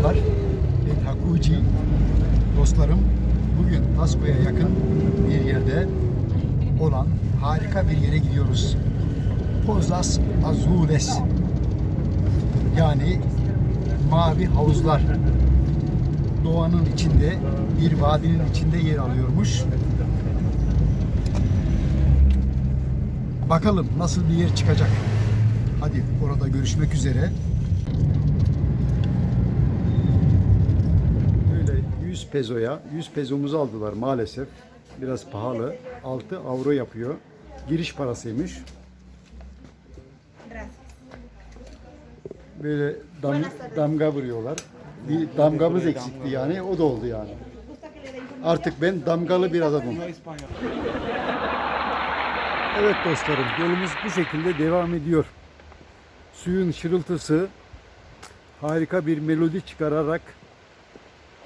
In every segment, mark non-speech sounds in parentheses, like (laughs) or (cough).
Selamlar. Ben Hakuci. Dostlarım, bugün Tasko'ya yakın bir yerde olan harika bir yere gidiyoruz. Pozas Azules. Yani mavi havuzlar. Doğanın içinde, bir vadinin içinde yer alıyormuş. Bakalım nasıl bir yer çıkacak. Hadi orada görüşmek üzere. Böyle 100 pezoya, 100 pezomuzu aldılar maalesef. Biraz pahalı. 6 avro yapıyor. Giriş parasıymış. Böyle dam, damga vuruyorlar. Bir damgamız eksikti yani. O da oldu yani. Artık ben damgalı bir adamım. Evet dostlarım yolumuz bu şekilde devam ediyor. Suyun şırıltısı harika bir melodi çıkararak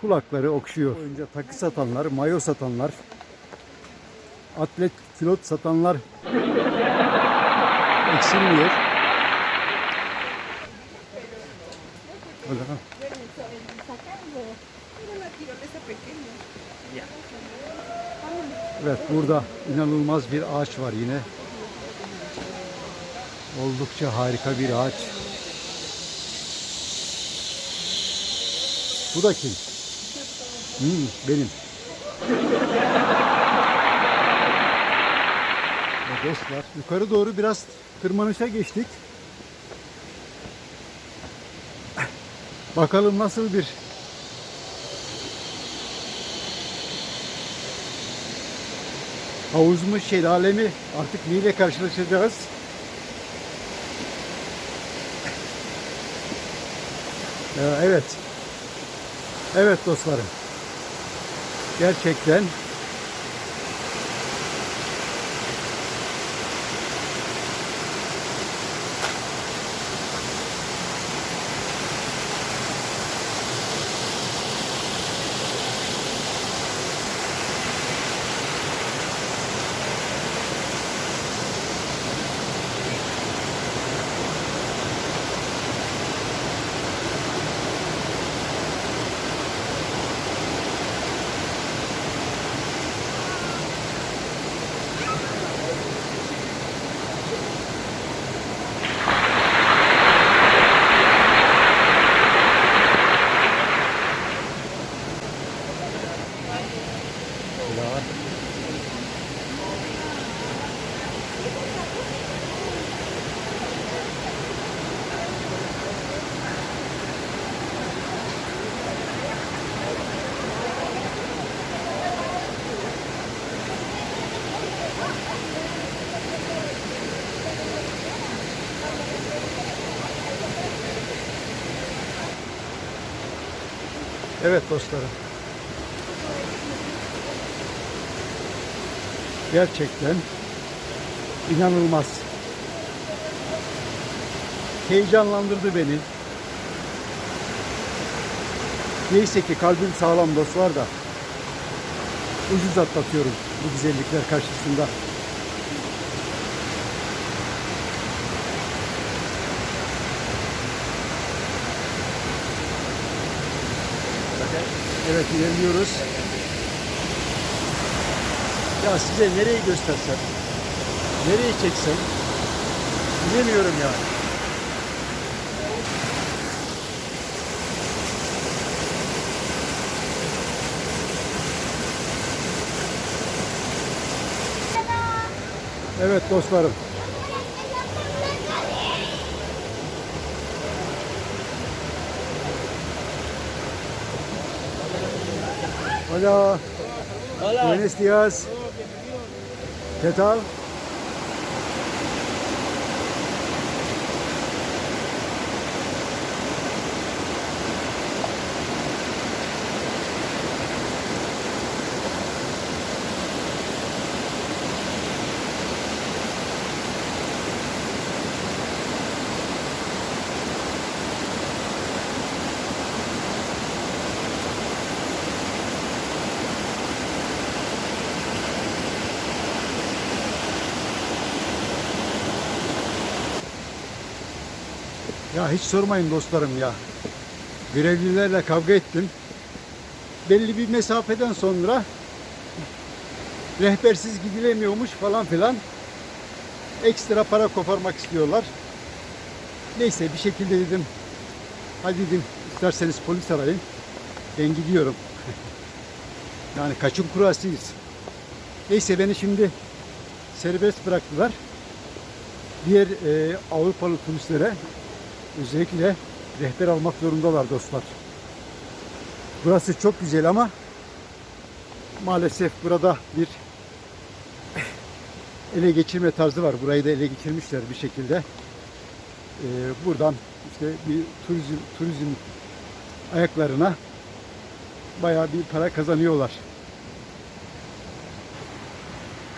kulakları okşuyor. Önce takı satanlar, mayo satanlar, atlet kilot satanlar (laughs) eksilmiyor. Öyle ha. Mira la tirolesa pequeña. Evet burada inanılmaz bir ağaç var yine. Oldukça harika bir ağaç. Bu da kim? Hmm, benim. Dostlar yukarı doğru biraz tırmanışa geçtik. Bakalım nasıl bir havuz mu şelale mi artık neyle karşılaşacağız? Ee, evet. Evet dostlarım. Gerçekten Evet dostlarım. Gerçekten inanılmaz. Heyecanlandırdı beni. Neyse ki kalbim sağlam dostlar da ucuz atlatıyorum bu güzellikler karşısında. Evet ilerliyoruz. Ya size nereyi göstersem, nereyi çeksem bilemiyorum yani. Evet dostlarım. Hola. Buenos días. ¿Qué tal? Hiç sormayın dostlarım ya. Görevlilerle kavga ettim. Belli bir mesafeden sonra rehbersiz gidilemiyormuş falan filan. Ekstra para koparmak istiyorlar. Neyse bir şekilde dedim. Hadi dedim isterseniz polis arayın. Ben gidiyorum. (laughs) yani kaçın kurasıyız. Neyse beni şimdi serbest bıraktılar. Diğer e, Avrupalı turistlere özellikle rehber almak zorundalar dostlar. Burası çok güzel ama maalesef burada bir ele geçirme tarzı var. Burayı da ele geçirmişler bir şekilde. Ee, buradan işte bir turizm turizm ayaklarına bayağı bir para kazanıyorlar.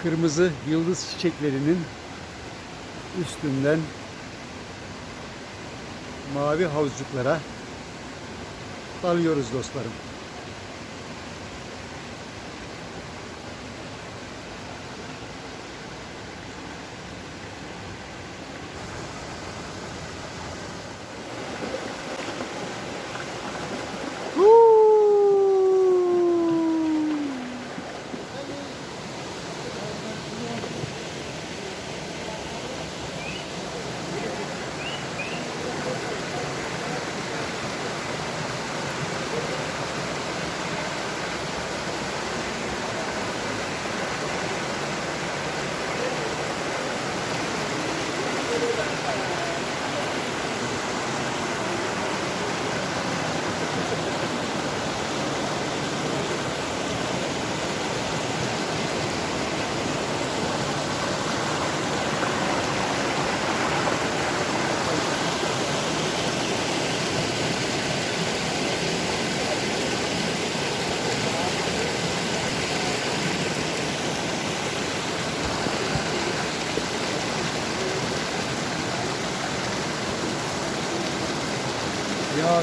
Kırmızı yıldız çiçeklerinin üstünden mavi havuzcuklara dalıyoruz dostlarım.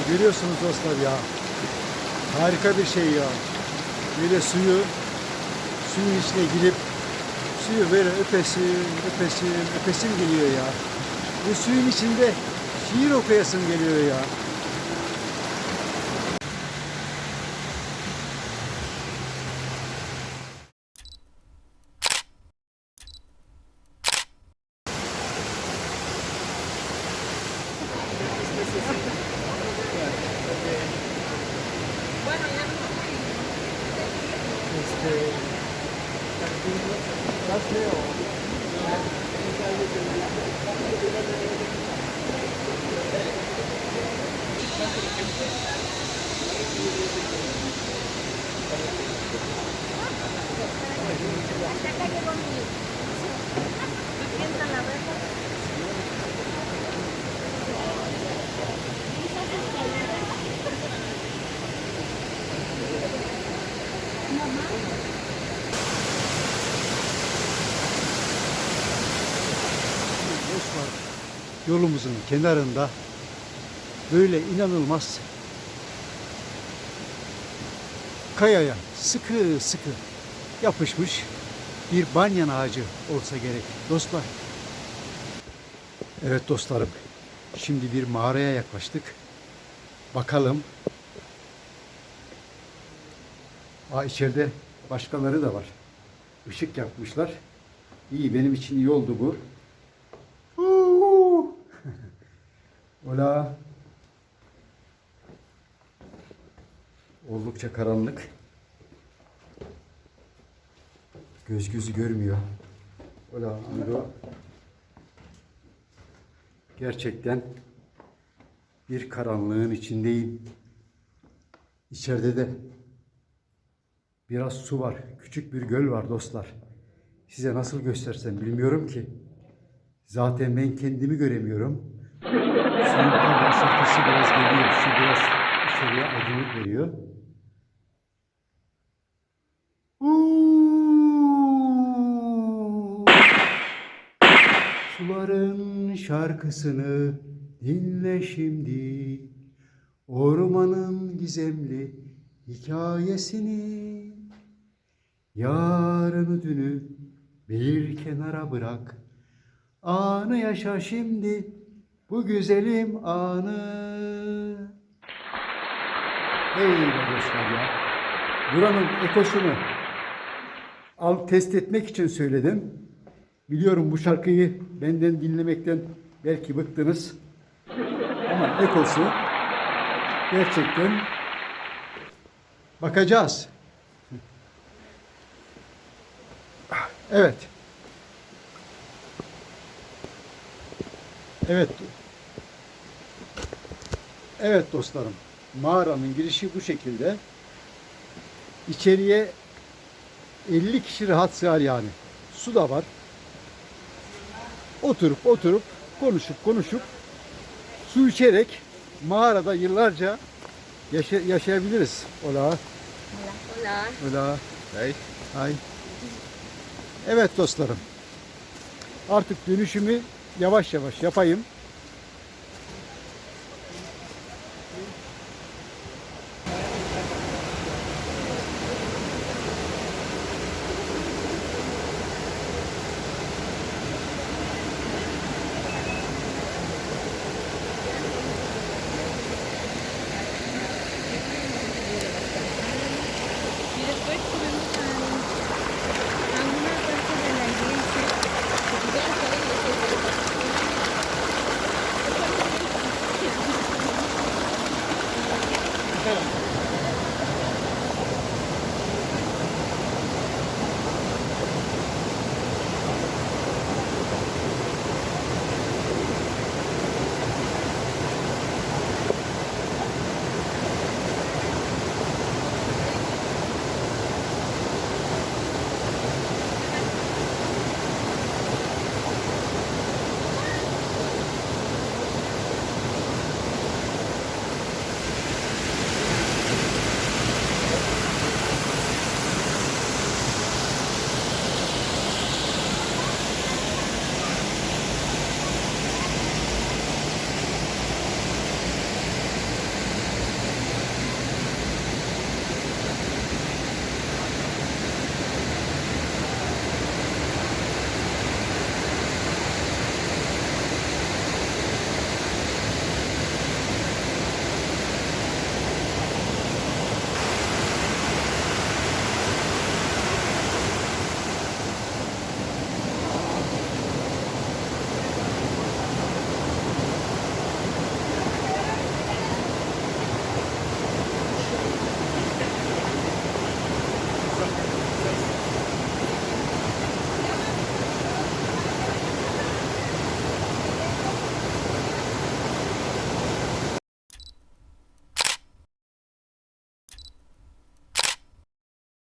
Görüyorsunuz dostlar ya. Harika bir şey ya. Böyle suyu suyun içine girip suyu böyle öpesin, öpesin, öpesim geliyor ya. Bu suyun içinde şiir okuyasım geliyor ya. Dostlar (laughs) yolumuzun kenarında böyle inanılmaz kayaya sıkı sıkı yapışmış bir banyan ağacı olsa gerek dostlar. Evet dostlarım şimdi bir mağaraya yaklaştık. Bakalım. Aa içeride başkaları da var. Işık yakmışlar. İyi benim için iyi oldu bu. Hola. Oldukça karanlık. Göz gözü görmüyor. Hola amigo. Gerçekten bir karanlığın içindeyim. İçeride de biraz su var. Küçük bir göl var dostlar. Size nasıl göstersem bilmiyorum ki. Zaten ben kendimi göremiyorum. Tam ışıltısı biraz geliyor. Su biraz içeriye aydınlık veriyor. Suların şarkısını dinle şimdi. Ormanın gizemli hikayesini. Yarını dünü bir kenara bırak. Anı yaşa şimdi bu güzelim anı. Be dostlar ya. Buranın ekosunu al test etmek için söyledim. Biliyorum bu şarkıyı benden dinlemekten belki bıktınız. Ama ekosu gerçekten bakacağız. Evet. Evet. Evet dostlarım. Mağaranın girişi bu şekilde. İçeriye 50 kişi rahat sığar yani. Su da var. Oturup oturup konuşup konuşup su içerek mağarada yıllarca yaşa- yaşayabiliriz. Ola. Hola. Ola. Hey. Hay. Evet dostlarım. Artık dönüşümü yavaş yavaş yapayım.